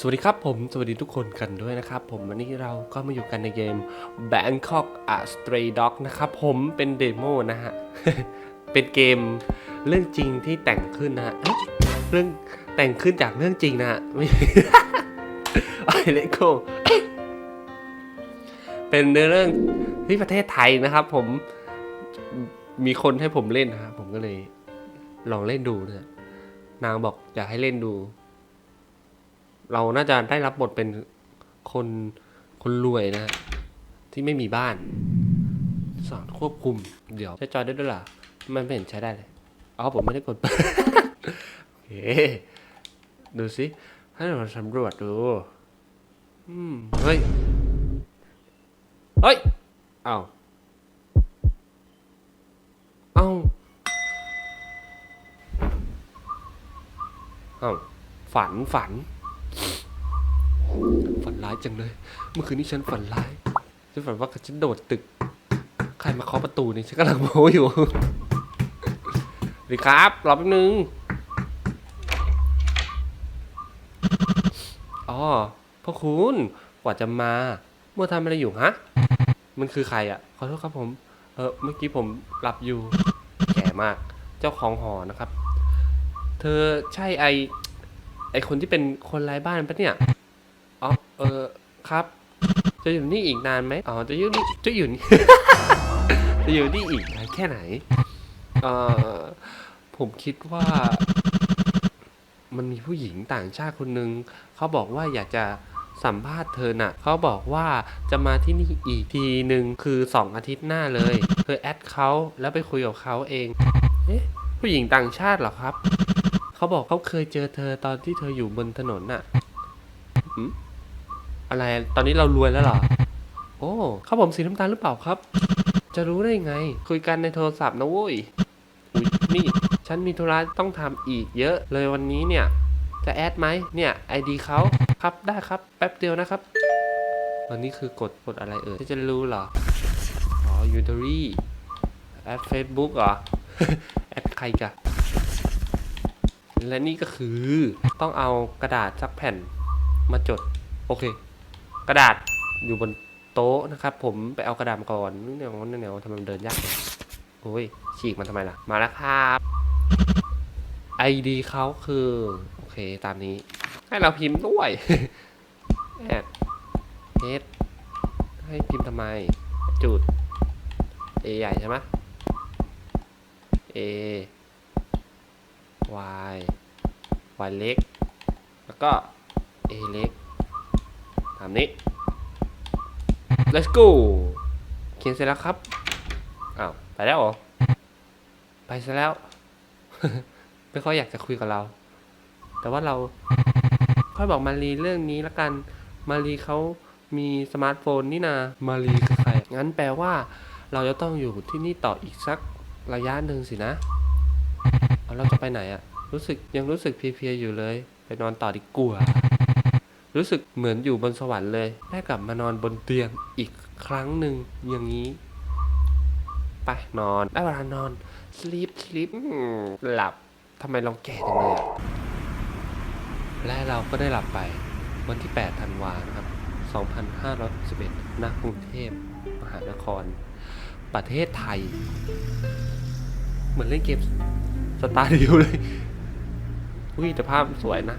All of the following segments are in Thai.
สวัสดีครับผม สวัสดีทุกคนกันด้วยนะครับ ผมวันนี้เราก็มาอยู่กันในเกม Bangkok a Stray Dog นะครับผมเป็นเดโมนะฮะ เป็นเกมเรื่องจริงที่แต่งขึ้นนะฮะเรื่องแต่งขึ้นจากเรื่องจริงนะฮะไอเลโกเป็นเนื้อเรื่องที่ประเทศไทยนะครับ ผมมีคนให้ผมเล่นนะครับผมก็เลยลองเล่นดูนะนางบอกอยากให้เล่นดู เราน่าจะได้รับบทเป็นคนคนรวยนะ ที่ไม่มีบ้าน สอนควบคุม เดี๋ยวใช้จอยได้ด้วยหรอมันไม่เห็นใช้ได้เลยอ๋อผมไม่ได้กดโอเคดูสิให้เราสำรวจดูอืมเฮ้ย เฮ้ย เอาเอาเอาฝันฝัน ฝันร้ายจังเลย เมื่อคืนนี้ฉันฝันร้าย ฉันฝันว่าฉันโดดตึก ใครมาเคาะประตูนี่ฉันกำลังโมอยู่ดีครับ รอแป๊บนึง อ๋อพ่อคุณกว่าจะมาเมื่อทำอะไรอยู่ฮะ มันคือใครอะ่ะ ขอโทษครับผม เออเมื่อกี้ผมหลับอยู่ แก่มาก เจ้าของหอนะครับ เธอใช่ไอ ไอคนที่เป็นคนไร้บ้านปะเนี่ย เออครับ จะอยู่นี่อีกนานไหมอ๋อจะอยู่นี่จะอยู่นี่ จะอยู่นี่อีกนานแค่ไหนเออผมคิดว่า มันมีผู้หญิงต่างชาติคนหนึ่งเขาบอกว่าอยากจะสัมภาษณ์เธอน่ะเขาบอกว่าจะมาที่นี่อีกทีหนึ่งคือสองอาทิตย์หน้าเลยเธอแอดเขาแล้วไปคุยกับเขาเองเอ๊ะผู้หญิงต่างชาติเหรอครับ เขาบอกเขาเคยเจอเธอตอนที่เธออยู่บนถนนน่ะหืม อะไร ตอนนี้เรารวยแล้วเหรอ โอ้เขาผมสีน้ำตาลหรือเปล่าครับ จะรู้ได้ไง คุยกันในโทรศัพท์นะเว้ยอุ๊ยนี่ ฉันมีธุระต้องทำอีกเยอะ เลยวันนี้เนี่ย จะแอดไหมเนี่ยไอดีเขาครับได้ครับแป๊บเดียวนะครับ วันนี้คือกดกดอะไรเอ่ยจะรู้เหรอ อ๋อยูทอรี่แอดเฟซบุ๊กเหรอ แอดใครกะและนี่ก็คือต้องเอากระดาษสักแผ่นมาจด โอเค กระดาษอยู่บนโต๊ะนะครับ ผมไปเอากระดาษมาก่อนนี่เนี่ยเนี่ยทำไมมันเดินยากจังโอ้ยฉีกมันทำไมล่ะ มาแล้วครับไอดีเขาคือ โอเคตามนี้ ให้เราพิมพ์ด้วยแอดเฮดให้พิมพ์ทำไม จุด A ใหญ่ใช่ไหม A y y เล็ก แล้วก็ a เล็ก ตามนี้ let's go เขียนเสร็จแล้วครับ อ้าว ไปแล้วเหรอ ไปซะแล้ว ไม่ค่อยอยากจะคุยกับเรา แต่ว่าเรา ค่อยบอกมารีเรื่องนี้ละกัน มารีเขามีสมาร์ทโฟนนี่นา มารีคือใคร งั้นแปลว่า เราจะต้องอยู่ที่นี่ต่ออีกสักระยะหนึ่งสินะเอาเราจะไปไหนอะรู้สึกยังรู้สึกเพลียๆอยู่เลย ไปนอนต่อดีกว่า รู้สึกเหมือนอยู่บนสวรรค์เลยได้กลับมานอนบนเตียงอีกครั้งหนึ่งอย่างนี้ไปนอนได้เวลานอน sleep sleep อืมหลับทำไมเราแก่จังเลยและเราก็ได้หลับไปวันที่ 8 ธันวานะครับ 2511ณกรุงเทพ มหานคร ประเทศไทย เหมือนเล่นเกมสตาร์ดิวเลย อุ้ยแต่ภาพสวยนะ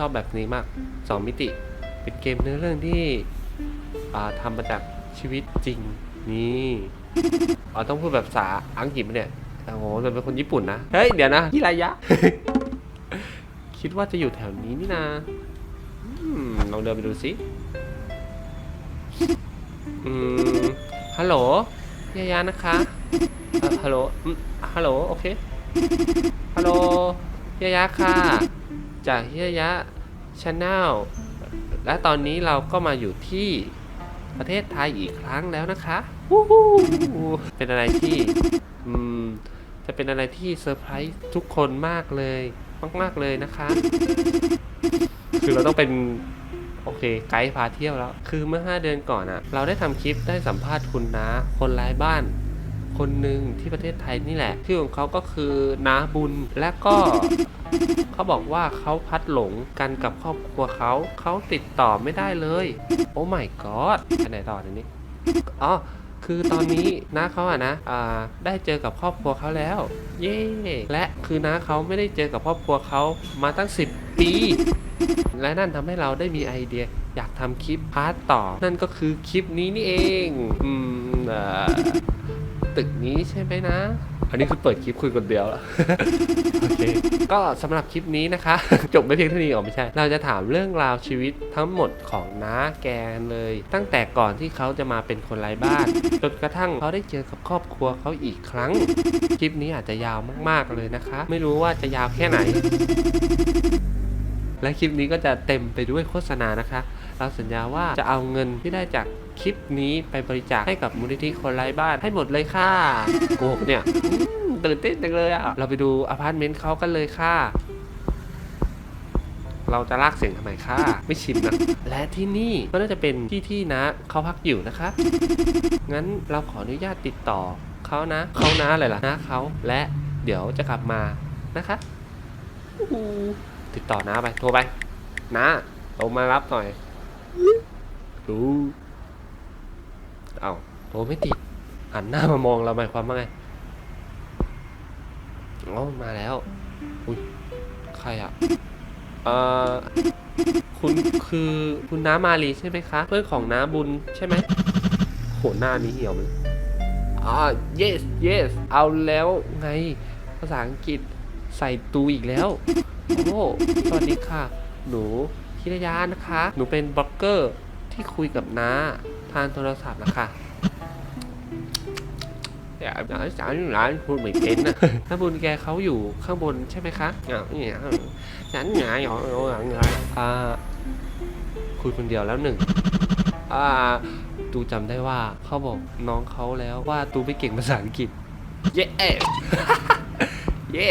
ชอบแบบนี้มากสองมิติ เป็นเกมเนื้อเรื่องที่อ่าทำมาจากชีวิตจริงนี่อ๋อต้องพูดแบบภาษาอังกฤษปะเนี่ยโอ้โหเราเป็นคนญี่ปุ่นนะ เฮ้ย เดี๋ยวนะฮิรายะ คิดว่าจะอยู่แถวนี้นี่นาอืมลองเดินไปดูสิอืมฮัลโหลยายานะคะเอ่อฮัลโหลอืมฮัลโหล โอเค ฮัลโหลยายะค่ะ จากยายะ ชาแนลและตอนนี้เราก็มาอยู่ที่ประเทศไทยอีกครั้งแล้วนะคะวู้ฮู้เป็นอะไรที่อืมจะเป็นอะไรที่เซอร์ไพรส์ทุกคนมากเลย มาก ๆ เลยนะคะ คือเราต้องเป็น โอเค ไกด์พาเที่ยวแล้ว คือเมื่อ 5 เดือนก่อนอะเราได้ทำคลิปได้สัมภาษณ์คุณนะ คนไร้บ้านคนหนึ่งที่ประเทศไทยนี่แหละชื่อของเขาก็คือนาบุญและก็ เขาบอกว่าเขาพัดหลงกันกับครอบครัวเขา เขาติดต่อไม่ได้เลย โอ้ my god อันไหนต่อทีนี้อ๋อคือตอนนี้น้าเขาอะนะอ่าได้เจอกับครอบครัวเขาแล้ว เย้และคือน้าเขาไม่ได้เจอกับครอบครัวเขามาตั้ง 10 ปี และนั่นทำให้เราได้มีไอเดีย อยากทำคลิปพาร์ทต่อ นั่นก็คือคลิปนี้นี่เอง อืมอตึกนี้ใช่ไหมนะ อันนี้คือเปิดคลิปคุยคนเดียวละโอเคก็สำหรับคลิปนี้นะคะ จบไม่เพียงเท่านี้อ๋อไม่ใช่ เราจะถามเรื่องราวชีวิตทั้งหมดของน้าแกเลย ตั้งแต่ก่อนที่เขาจะมาเป็นคนไร้บ้านจนกระทั่งเขาได้เจอกับครอบครัวเขาอีกครั้ง คลิปนี้อาจจะยาวมากๆเลยนะคะ ไม่รู้ว่าจะยาวแค่ไหน และคลิปนี้ก็จะเต็มไปด้วยโฆษณานะคะ เราสัญญาว่าจะเอาเงินที่ได้จากคลิปนี้ไปบริจาคให้กับมูลนิธิคนไร้บ้านให้หมดเลยค่ะโกหกเนี่ยตื่นเต้นจังเลยอะเราไปดูอพาร์ตเมนต์เขากันเลยค่ะ เราจะลากเสียงทำไมค่ะ ไม่ชิมนะ และที่นี่ก็น่าจะเป็นที่ที่นะเขาพักอยู่นะคะ งั้นเราขออนุญาตติดต่อเขานะเขานะอะไรล่ะนะเขาและเดี๋ยวจะกลับมานะคะ ติดต่อนะไป โทรไปนะโทรมารับหน่อยรู้เอาโทรไม่ติดหันหน้ามามองเราหมายความว่าไงอ๋อมาแล้ว อุ้ย ใครอะ เอ่อ คุณคือคุณน้ามาลีใช่ไหมคะ เพื่อนของน้าบุญใช่ไหมโหหน้านี้เหี่ยวเลยอ่า yes yes เอาแล้วไง ภาษาอังกฤษใส่ตูอีกแล้ว โอ้สวัสดีค่ะ หนูพิรยานะคะ หนูเป็นบล็อกเกอร์ที่คุยกับน้าทางโทรศัพท์นะคะอย่าอย่าสาวอยู่ร้านพูดไม่เป็นนะน้าบุญแกเขาอยู่ข้างบนใช่ไหมคะอ่าเนี่ยฉันหงายหรอหงายอ่าคุยคนเดียวแล้วหนึ่งอ่าตูจำได้ว่าเขาบอกน้องเขาแล้วว่าตูไม่เก่งภาษาอังกฤษ เย้เย้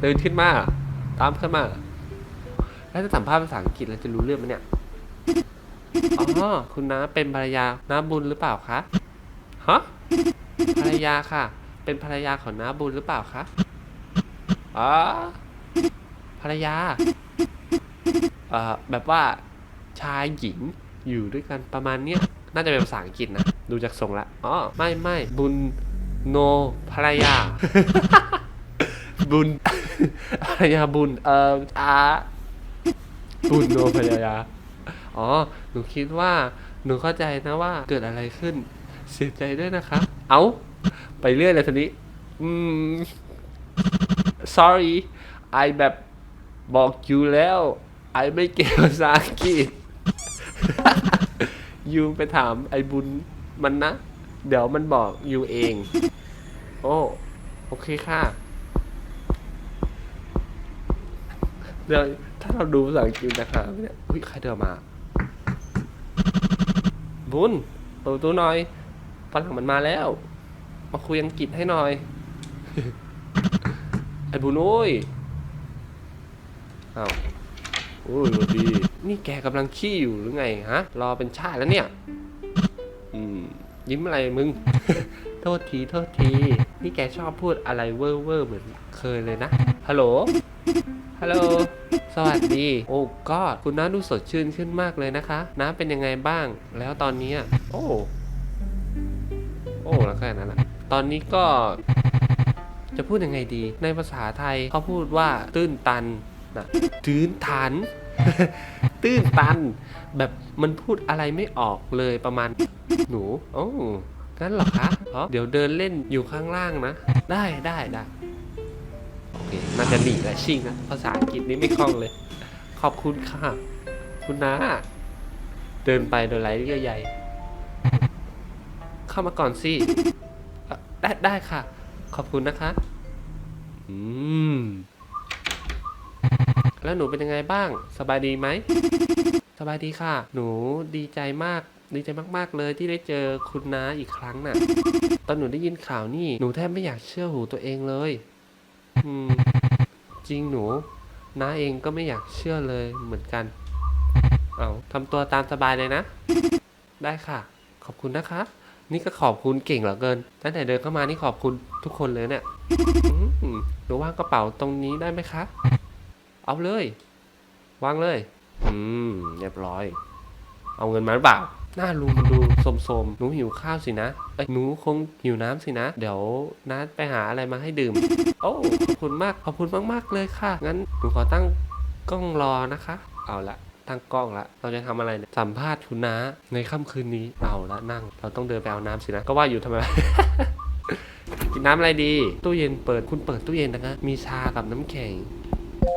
เดินขึ้นมา ตามขึ้นมา แล้วจะสัมภาษณ์ภาษาอังกฤษแล้วจะรู้เรื่องไหมเนี่ย อ๋อ คุณน้าเป็นภรรยาน้าบุญหรือเปล่าคะ ฮะ ภรรยาค่ะ เป็นภรรยาของน้าบุญหรือเปล่าคะ อ๋อ ภรรยา เอ่อ แบบว่าชายหญิงอยู่ด้วยกันประมาณเนี้ย น่าจะเป็นภาษาอังกฤษนะ ดูจากทรงละ อ๋อ ไม่ไม่บุญโนภรรยา บุญ ภรรยาบุญ เอ่ออาบุญโนภรรยา อ๋อ หนูคิดว่า หนูเข้าใจนะว่าเกิดอะไรขึ้น เสียใจด้วยนะคะ เอา ไปเรื่อยเลยทีนี้ อืม sorry ไอแบบบอกอยู่แล้ว ไอไม่เก่งภาษาอังกฤษยูไปถามไอบุญมันนะ เดี๋ยวมันบอกยูเอง โอ้ โอเคค่ะ เดี๋ยวถ้าเราดูภาษาอังกฤษนะคะเนี่ยอุ้ยใครเดินมา บุญเปิดประตูหน่อยฝรั่งมันมาแล้ว มาคุยอังกฤษให้หน่อย ไอ้บุญโอ้ยอ้าวโอ้ยสวัสดี นี่แกกำลังขี้อยู่หรือไงฮะ รอเป็นชาติแล้วเนี่ย อืม ยิ้มอะไรมึง โทษที โทษที นี่แกชอบพูดอะไรเวอร์เวอร์เหมือนเคยเลยนะ ฮัลโหล ฮัลโหล สวัสดี โอ้กอดคุณน้าดูสดชื่นขึ้นมากเลยนะคะ น้าเป็นยังไงบ้าง แล้วตอนนี้โอ้ โอ้แล้วแค่นั้นแหละตอนนี้ก็ จะพูดยังไงดี ในภาษาไทยเขาพูดว่าตื้นตันนะตื้นตัน ตื้นตัน แบบมันพูดอะไรไม่ออกเลยประมาณ หนูโอ้งั้นเหรอคะเดี๋ยวเดินเล่นอยู่ข้างล่างนะ ได้ได้ได้ น่าจะหนีและชิงนะภาษาอังกฤษนี่ไม่คล่องเลย ขอบคุณค่ะ คุณน้าเดินไปโดยไร้เยื่อใยเข้ามาก่อนสิเอ่อได้ได้ค่ะ ขอบคุณนะคะ อืม แล้วหนูเป็นยังไงบ้าง สบายดีไหม สบายดีค่ะ หนูดีใจมาก ดีใจมาก ๆ เลยที่ได้เจอคุณน้าอีกครั้งน่ะ ตอนหนูได้ยินข่าวนี่ หนูแทบไม่อยากเชื่อหูตัวเองเลย อืม ริงหนูน้าเองก็ไม่อยากเชื่อเลยเหมือนกัน เอาทำตัวตามสบายเลยนะ ได้ค่ะ ขอบคุณนะคะ นี่ก็ขอบคุณเก่งเหลือเกิน ตั้งแต่เดินเข้ามานี่ขอบคุณทุกคนเลยเนี่ยอืมหนูว่างกระเป๋าตรงนี้ได้ไหมคะ เอาเลย วางเลย อืม เรียบร้อย เอาเงินมาหรือเปล่าหน้าลุงมันดู โสมๆ หนูหิวข้าวสินะเอ้ยหนูคงหิวน้ำสินะ เดี๋ยวนัดไปหาอะไรมาให้ดื่ม โอ้ขอบคุณมาก ขอบคุณมากๆเลยค่ะ งั้นหนูขอตั้งกล้องรอนะคะ เอาละ ตั้งกล้องละ เราจะทำอะไรเนี่ยสัมภาษณ์คุณน้าในค่ำคืนนี้ เอาละนั่ง เราต้องเดินไปเอาน้ำสินะ ก็ว่าอยู่ทำไม กินน้ำอะไรดี ตู้เย็นเปิด คุณเปิดตู้เย็นนะคะ มีชากับน้ำแข็ง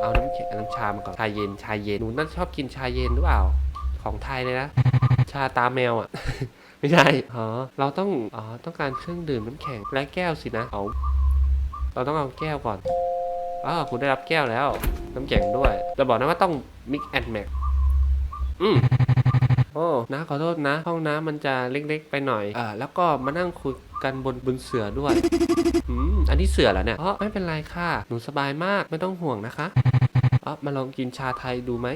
เอาน้ำแข็งน้ำชามาก่อน ชาเย็น ชาเย็น หนูน่าชอบกินชาเย็นหรือเปล่า ของไทยเลยนะ ชาตาแมวอะ ไม่ใช่ อ๋อ เราต้อง อ๋อ ต้องการเครื่องดื่มน้ำแข็งและแก้วสินะเอาเราต้องเอาแก้วก่อนอ๋อคุณได้รับแก้วแล้ว น้ำแข็งด้วยจะบอกนะว่าต้อง mix and match อืมโอ้นะขอโทษนะ ห้องน้ำมันจะเล็กๆ ไปหน่อยอ่าแล้วก็มานั่งคุยกันบนบนเสือด้วยอืมอันนี้เสือเหรอเนี่ยอ๋อไม่เป็นไรค่ะ หนูสบายมากไม่ต้องห่วงนะคะอ๋อมาลองกินชาไทยดูไหม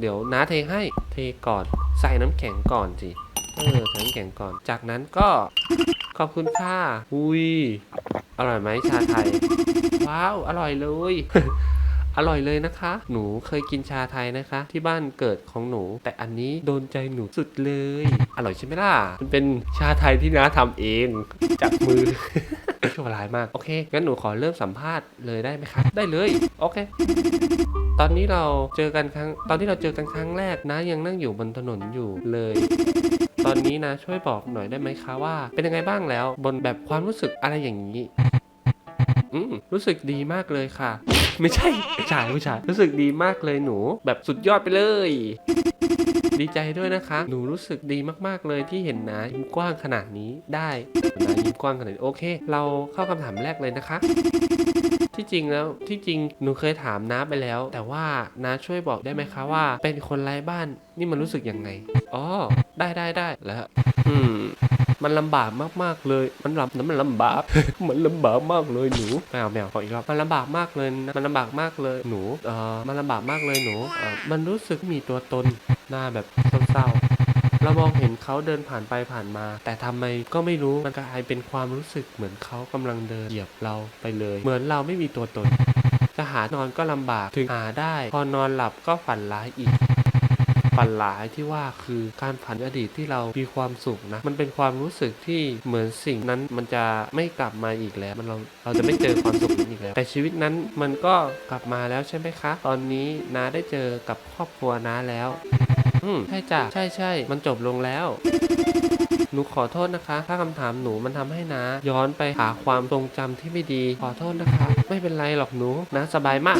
เดี๋ยวน้าเทให้ เทก่อน ใส่น้ำแข็งก่อนสิเออใส่น้ำแข็งก่อน จากนั้นก็ขอบคุณค่ะอุ้ยอร่อยไหมชาไทย ว้าว อร่อยเลย อร่อยเลยนะคะ หนูเคยกินชาไทยนะคะ ที่บ้านเกิดของหนู แต่อันนี้โดนใจหนูสุดเลย อร่อยใช่ไหมล่ะ มันเป็นชาไทยที่น้าทำเองจากมือ ชั่วร้ายมาก โอเค งั้นหนูขอเริ่มสัมภาษณ์เลยได้ไหมครับ ได้เลย โอเค ตอนนี้เราเจอกันครั้ง ตอนที่เราเจอกันครั้งแรกนะยังนั่งอยู่บนถนนอยู่เลย ตอนนี้นะช่วยบอกหน่อยได้ไหมคะว่า เป็นยังไงบ้างแล้ว บนแบบความรู้สึกอะไรอย่างนี้อืมรู้สึกดีมากเลยค่ะ ไม่ใช่ผู้ชายผู้ชายรู้สึกดีมากเลยหนู แบบสุดยอดไปเลย ดีใจด้วยนะคะ หนูรู้สึกดีมากๆเลยที่เห็นนายิ้มกว้างขนาดนี้ได้นายิ้มกว้างขนาดนี้โอเค เราเข้าคำถามแรกเลยนะคะ ที่จริงแล้วที่จริงหนูเคยถามน้าไปแล้ว แต่ว่าน้าช่วยบอกได้ไหมคะว่า เป็นคนไร้บ้านนี่มันรู้สึกยังไงอ๋อได้ได้ได้แล้ว อืม มันลำบากมากๆเลย มันลำนั้นมันลำบาก มันลำบากมากเลยหนูแมวแมวขออีกรอบ มันลำบากมากเลยนะมันลำบากมากเลยหนู เอ่อ มันลำบากมากเลยหนู เอ่อ มันรู้สึกมีตัวตน หน้าแบบเศร้าๆเรามองเห็นเขาเดินผ่านไปผ่านมา แต่ทำไมก็ไม่รู้ มันกลายเป็นความรู้สึกเหมือนเขากำลังเดินเหยียบเราไปเลย เหมือนเราไม่มีตัวตน จะหานอนก็ลำบาก ถึงหาได้ พอนอนหลับก็ฝันร้ายอีก ฝันหลายที่ว่าคือการฝันอดีตที่เรามีความสุขนะ มันเป็นความรู้สึกที่เหมือนสิ่งนั้นมันจะไม่กลับมาอีกแล้ว มันเราเราจะไม่เจอความสุขนั้นอีกแล้ว แต่ชีวิตนั้นมันก็กลับมาแล้วใช่ไหมคะ ตอนนี้น้าได้เจอกับครอบครัวน้าแล้ว อืมใช่จ้ะใช่ใช่มันจบลงแล้วหนูขอโทษนะคะ ถ้าคำถามหนูมันทำให้นาย้อนไปหาความทรงจำที่ไม่ดี ขอโทษนะคะ ไม่เป็นไรหรอกหนูนะสบายมาก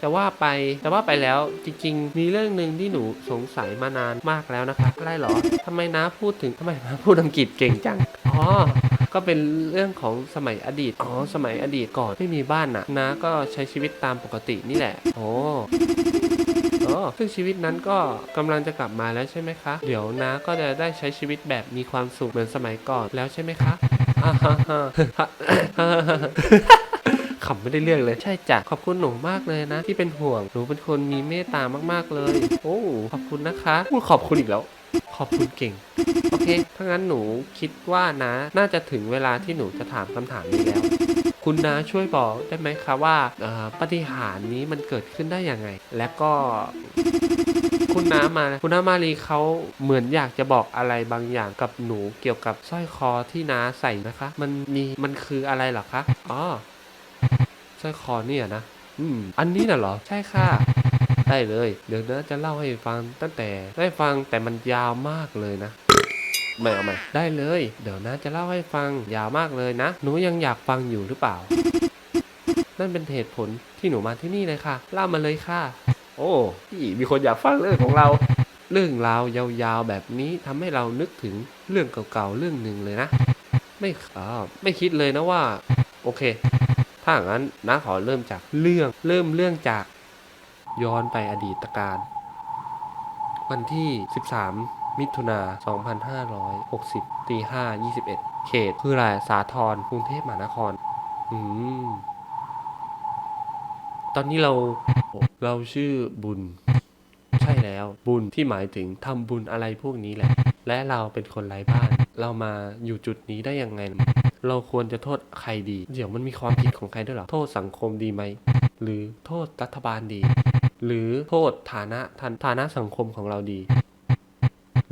แต่ว่าไปแต่ว่าไปแล้วจริง ๆ มีเรื่องหนึ่งที่หนูสงสัยมานานมากแล้วนะคะอะไรหรอทำไมน้าพูดถึงทำไมน้าพูดอังกฤษเก่งจังอ๋อก็เป็นเรื่องของสมัยอดีต อ๋อ สมัยอดีตก่อนไม่มีบ้านน่ะน้าก็ใช้ชีวิตตามปกตินี่แหละ โอ้อ๋อซึ่งชีวิตนั้นก็กำลังจะกลับมาแล้วใช่ไหมคะ เดี๋ยวน้าก็จะได้ใช้ชีวิตแบบมีความสุขเหมือนสมัยก่อนแล้วใช่ไหมคะ ขำไม่ได้เรื่องเลย ใช่จ้ะขอบคุณหนูมากเลยนะ ที่เป็นห่วงหนูเป็นคนมีเมตตามากๆเลย โอ้ขอบคุณนะคะพูดขอบคุณอีกแล้วขอบคุณเก่ง โอเค ถ้างั้นหนูคิดว่านะ น่าจะถึงเวลาที่หนูจะถามคำถามนี้แล้ว คุณนาช่วยบอกได้ไหมคะว่าปฏิหารนี้มันเกิดขึ้นได้ยังไง และก็ คุณน้ามา คุณน้ามารีเขาเหมือนอยากจะบอกอะไรบางอย่างกับหนูเกี่ยวกับสร้อยคอที่น้าใส่นะคะ มันมี มันคืออะไรหรอคะ อ๋อ สร้อยคอเนี่ยนะ อืม อันนี้น่ะเหรอ ใช่ค่ะ ได้เลย เดี๋ยวนะจะเล่าให้ฟังตั้งแต่ได้ฟังแต่มันยาวมากเลยนะไม่เอาไม่ได้เลย เดี๋ยวนะจะเล่าให้ฟังยาวมากเลยนะ หนูยังอยากฟังอยู่หรือเปล่า นั่นเป็นเหตุผลที่หนูมาที่นี่เลยค่ะ เล่ามาเลยค่ะ โอ้พี่มีคนอยากฟังเรื่องของเรา เรื่องราวยาวๆแบบนี้ทำให้เรานึกถึงเรื่องเก่าๆเรื่องหนึ่งเลยนะ ไม่อ่าไม่คิดเลยนะว่า โอเค ถ้าอย่างนั้นน้าขอเริ่มจากเรื่องเริ่มเรื่องจากย้อนไปอดีตการ วันที่ 13 มิถุนา 2560 ตี 5 21 เขตคืออะไรสาทรกรุงเทพมหานคร อืม ตอนนี้เราเราชื่อบุญ ใช่แล้ว บุญที่หมายถึงทำบุญอะไรพวกนี้แหละ และเราเป็นคนไร้บ้าน เรามาอยู่จุดนี้ได้ยังไง เราควรจะโทษใครดี เดี๋ยวมันมีความผิดของใครด้วยหรอ โทษสังคมดีไหม หรือโทษรัฐบาลดี หรือโทษฐานะฐานฐานะสังคมของเราดี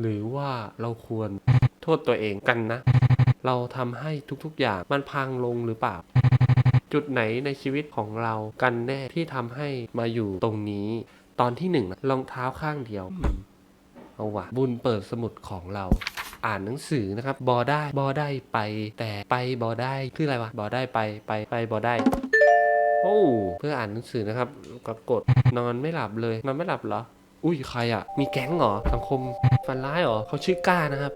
หรือว่าเราควรโทษตัวเองกันนะ เราทำให้ทุกๆอย่างมันพังลงหรือเปล่า จุดไหนในชีวิตของเรากันแน่ที่ทำให้มาอยู่ตรงนี้ ตอนที่หนึ่งรองเท้าข้างเดียว เอาวะบุญเปิดสมุดของเรา อ่านหนังสือนะครับบอได้บอได้ไปแต่ไปบอได้คืออะไรวะบอได้ไปไปไปบอได้โอ้เพื่ออ่านหนังสือนะครับก็กดนอนไม่หลับเลยนอนไม่หลับเหรออุ้ยใครอะมีแก๊งเหรอสังคมฝันร้ายเหรอเขาชื่อก้านะครับ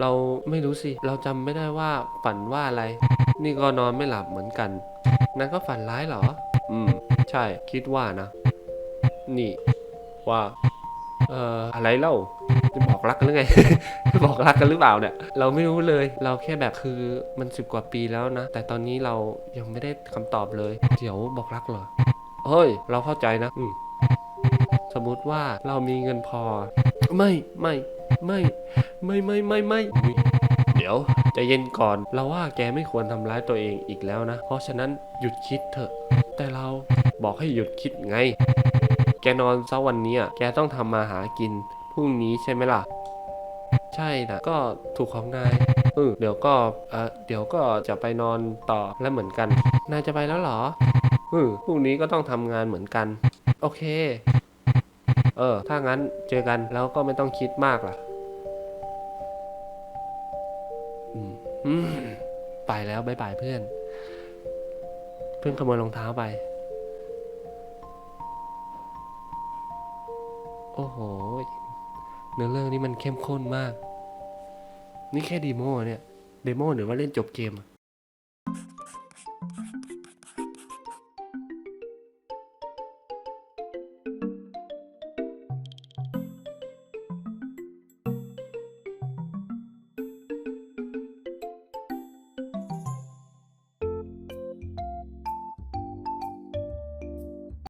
เราไม่รู้สิ เราจำไม่ได้ว่าฝันว่าอะไร นี่ก็นอนไม่หลับเหมือนกัน นั่นก็ฝันร้ายเหรอ อืม ใช่คิดว่านะ นี่ ว่า เอ่ออะไรเล่าจะบอกรักกันหรือไง จะบอกรักกันหรือเปล่าเนี่ย เราไม่รู้เลย เราแค่แบบคือมันสิบกว่าปีแล้วนะ แต่ตอนนี้เรายังไม่ได้คำตอบเลย เดี๋ยวบอกรักเหรอ เฮ้ย เราเข้าใจนะอืมสมมุติว่าเรามีเงินพอ ไม่ไม่ไม่ ไม่ไม่ไม่ไม่อุ๊ยเดี๋ยวใจะเย็นก่อน เราว่าแกไม่ควรทำร้ายตัวเองอีกแล้วนะ เพราะฉะนั้นหยุดคิดเถอะ แต่เราบอกให้หยุดคิดไง แกนอนซะวันนี้อะแกต้องทำมาหากินพรุ่งนี้ใช่ไหมล่ะ ใช่นะก็ถูกของนายเออเดี๋ยวก็เออเดี๋ยวก็จะไปนอนต่อแล้วเหมือนกัน นายจะไปแล้วเหรอเออพรุ่งนี้ก็ต้องทำงานเหมือนกัน โอเค เออ ถ้างั้นเจอกันแล้วก็ไม่ต้องคิดมากล่ะอือืมไปแล้วบายบายเพื่อน เพื่อนขโมยรองเท้าไป โอ้โห เนื้อเรื่องนี้มันเข้มข้นมาก นี่แค่ดีโมเนี่ย เดโมหรือว่าเล่นจบเกมอะ